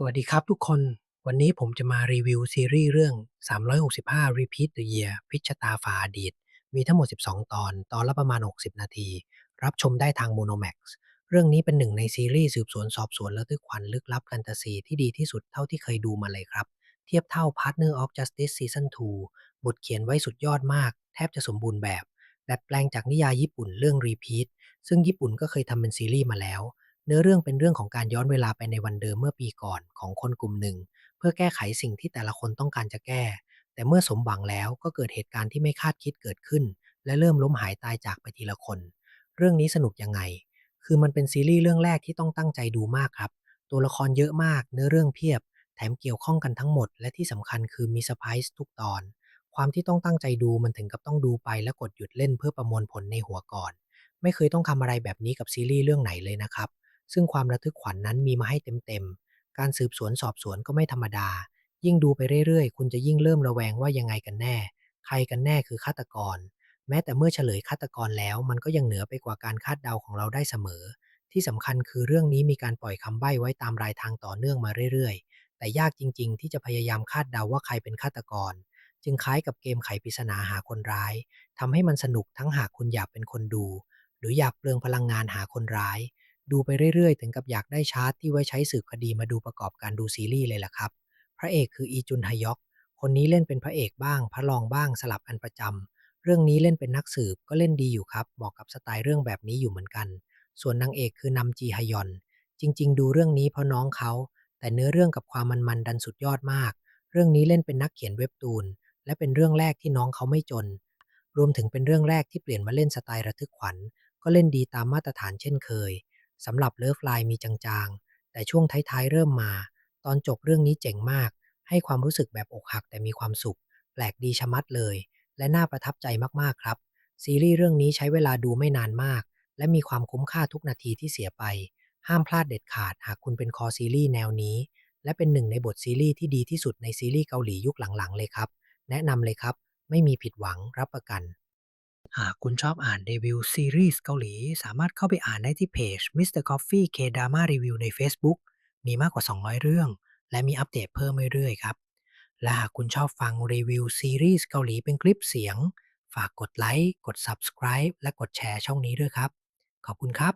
สวัสดีครับทุกคน วันนี้ผมจะมารีวิวซีรีส์เรื่อง 365 Repeat the Year พิชะตาฝาอดีต มีทั้งหมด 12 ตอน ตอนละประมาณ 60 นาที รับชมได้ทาง Monomax เรื่องนี้เป็นหนึ่งในซีรีส์สืบสวนสอบสวนระทึกขวัญลึกลับแฟนตาซีที่ดีที่สุดเท่าที่เคยดูมาเลยครับ เทียบเท่า Partner of Justice Season 2 บทเขียนไว้สุดยอดมาก แทบจะสมบูรณ์แบบ ดัดแปลงจากนิยายญี่ปุ่นเรื่อง Repeat ซึ่งญี่ปุ่นก็เคยทำเป็นซีรีส์มาแล้ว เนื้อเรื่องเป็นเรื่องของการย้อนเวลาไปในวันเดิมเมื่อปีก่อนของคนกลุ่มหนึ่ง เพื่อแก้ไขสิ่งที่แต่ละคนต้องการจะแก้ แต่เมื่อสมหวังแล้วก็เกิดเหตุการณ์ที่ไม่คาดคิดเกิดขึ้น และเริ่มล้มหายตายจากไปทีละคน เรื่องนี้สนุกยังไง คือมันเป็นซีรีส์เรื่องแรกที่ต้องตั้งใจดูมากครับ ตัวละครเยอะมาก เนื้อเรื่องเพียบ แถมเกี่ยวข้องกันทั้งหมด และที่สำคัญคือมีเซอร์ไพรส์ทุกตอน ความที่ต้องตั้งใจดูมันถึงกับต้องดูไปแล้วกดหยุดเล่นเพื่อประมวลผลในหัวก่อน ไม่เคยต้องทำอะไรแบบนี้กับซีรีส์เรื่องไหนเลยนะครับ ซึ่งความระทึกขวัญนนั้นมีมาให้เต็มๆ การสืบสวนสอบสวนก็ไม่ธรรมดา ยิ่งดูไปเรื่อยๆ คุณจะยิ่งเริ่มระแวงว่ายังไงกันแน่ ใครกันแน่คือฆาตกร แม้แต่เมื่อเฉลยฆาตกรแล้ว มันก็ยังเหนือไปกว่าการคาดเดาของเราได้เสมอ ที่สำคัญคือเรื่องนี้มีการปล่อยคำใบ้ไว้ตามรายทางต่อเนื่องมาเรื่อยๆ แต่ยากจริง ๆ ที่จะพยายามคาดเดาว่าใครเป็นฆาตกร จึงคล้ายกับเกมไขปริศนาหาคนร้ายทำให้มันสนุกทั้งหากคุณอยากเป็นคนดู หรืออยากเปลืองพลังงานหาคนร้าย ดูไปเรื่อยๆ ถึงกับอยากได้ชาร์ตที่ไว้ใช้สืบคดีมาดูประกอบการดูซีรีส์เลยล่ะครับ พระเอกคืออีจุนฮยอก คนนี้เล่นเป็นพระเอกบ้าง พระรองบ้างสลับอันประจำเรื่องนี้เล่นเป็นนักสืบก็เล่นดีอยู่ครับเหมาะกับสไตล์เรื่องแบบนี้อยู่เหมือนกัน ส่วนนางเอกคือนำจีฮยอน จริง ๆ ดูเรื่องนี้เพราะน้องเขา แต่เนื้อเรื่องกับความมันๆดันสุดยอดมาก เรื่องนี้เล่นเป็นนักเขียนเว็บตูน และเป็นเรื่องแรกที่น้องเขาไม่จน รวมถึงเป็นเรื่องแรกที่เปลี่ยนมาเล่นสไตล์ระทึกขวัญ ก็เล่นดีตามมาตรฐานเช่นเคย สำหรับเลิฟไลน์มีจางๆ แต่ช่วงท้ายๆ เริ่มมา ตอนจบเรื่องนี้เจ๋งมาก ให้ความรู้สึกแบบอกหักแต่มีความสุข แปลกดีชะมัดเลย และน่าประทับใจมากๆครับ ซีรีส์เรื่องนี้ใช้เวลาดูไม่นานมาก และมีความคุ้มค่าทุกนาทีที่เสียไป ห้ามพลาดเด็ดขาดหากคุณเป็นคอซีรีส์แนวนี้ และเป็นหนึ่งในบทซีรีส์ที่ดีที่สุดในซีรีส์เกาหลียุคหลังๆ เลยครับ แนะนำเลยครับ ไม่มีผิดหวังรับประกัน หากคุณชอบอ่านรีวิวซีรีส์เกาหลี สามารถเข้าไปอ่านได้ที่เพจ Mr. Coffee K Drama Review ใน Facebook มีมากกว่า 200 เรื่อง และมีอัปเดตเพิ่มเรื่อยๆครับ และหากคุณชอบฟังรีวิวซีรีส์เกาหลีเป็นคลิปเสียง ฝากกดไลค์ กด Subscribe และกดแชร์ช่องนี้ด้วยครับ ขอบคุณครับ